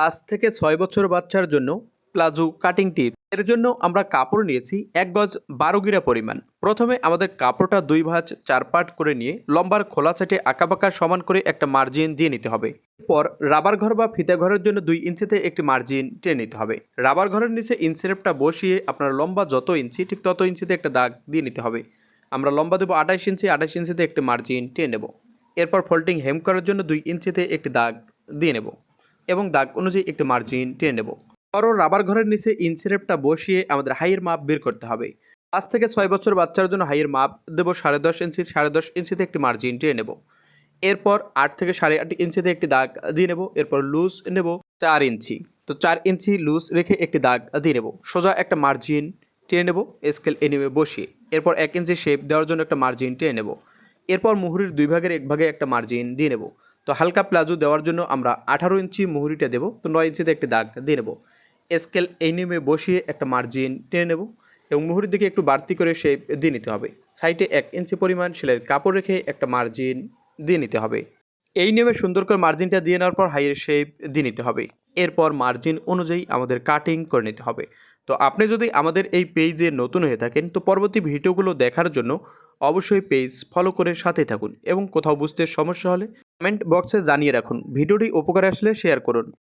পাঁচ থেকে ছয় বছর বাচ্চার জন্য প্লাজো কাটিং টিপ এর জন্য আমরা কাপড় নিয়েছি এক গজ বারো গিরা পরিমাণ। প্রথমে আমাদের কাপড়টা দুই ভাঁজ চার পাট করে নিয়ে লম্বার খোলা সাইটে আঁকাবাঁকা সমান করে একটা মার্জিন দিয়ে নিতে হবে। এরপর রাবার ঘর বা ফিতা ঘরের জন্য দুই ইঞ্চিতে একটি মার্জিন টেনে নিতে হবে। রাবার ঘরের নিচে ইনসেরেপটা বসিয়ে আপনার লম্বা যত ইঞ্চি ঠিক তত ইঞ্চিতে একটা দাগ দিয়ে নিতে হবে। আমরা লম্বা দেবো আঠাশ ইঞ্চি আঠাশ ইঞ্চিতে একটি মার্জিন টেনে নেব। এরপর ফোল্ডিং হেম করার জন্য দুই ইঞ্চিতে একটি দাগ দিয়ে নেব। এবং দাগ অনুযায়ী একটি মার্জিন টেনে নেব। বড় রাবার ঘরের নিচে ইনসিরেপটা বসিয়ে আমাদের হাইয়ের মাপ বের করতে হবে। পাঁচ থেকে ছয় বছর বাচ্চার জন্য হাইয়ের মাপ দেবো সাড়ে দশ ইঞ্চি সাড়ে দশ ইঞ্চিতে একটি মার্জিন টেনে নেব। এরপর আট থেকে সাড়ে আট ইঞ্চিতে একটি দাগ দিয়ে নেব। এরপর লুজ নেব চার ইঞ্চি তো চার ইঞ্চি লুজ রেখে একটি দাগ দিয়ে নেব। সোজা একটা মার্জিন টেনে নেব স্কেল এনিমে বসিয়ে। এরপর এক ইঞ্চি শেপ দেওয়ার জন্য একটা মার্জিন টেনে নেব। এরপর মুহুরির দুই ভাগের এক ভাগে একটা মার্জিন দিয়ে নেব। তো হালকা প্লাজো দেওয়ার জন্য আমরা আঠারো ইঞ্চি মুহুরিটা দেবো, তো নয় ইঞ্চিতে একটি দাগ দিয়ে নেব। স্কেল এই নিয়মে বসিয়ে একটা মার্জিন টেনে নেব এবং মুহুরির দিকে একটু বাড়তি করে শেপ দিয়ে নিতে হবে। সাইডে এক ইঞ্চি পরিমাণ সেলাইয়ের কাপড় রেখে একটা মার্জিন দিয়ে নিতে হবে। এই নিয়মে সুন্দর করে মার্জিনটা দিয়ে নেওয়ার পর হাইয়ের শেপ দিয়ে নিতে হবে। এরপর মার্জিন অনুযায়ী আমাদের কাটিং করে নিতে হবে। তো আপনি যদি আমাদের এই পেজে নতুন হয়ে থাকেন, তো পরবর্তী ভিডিওগুলো দেখার জন্য অবশ্যই পেজ ফলো করে সাথে থাকুন এবং কোথাও বুঝতে সমস্যা হলে কমেন্ট বক্সে জানিয়ে রাখুন। ভিডিওটি উপকারে আসলে শেয়ার করুন।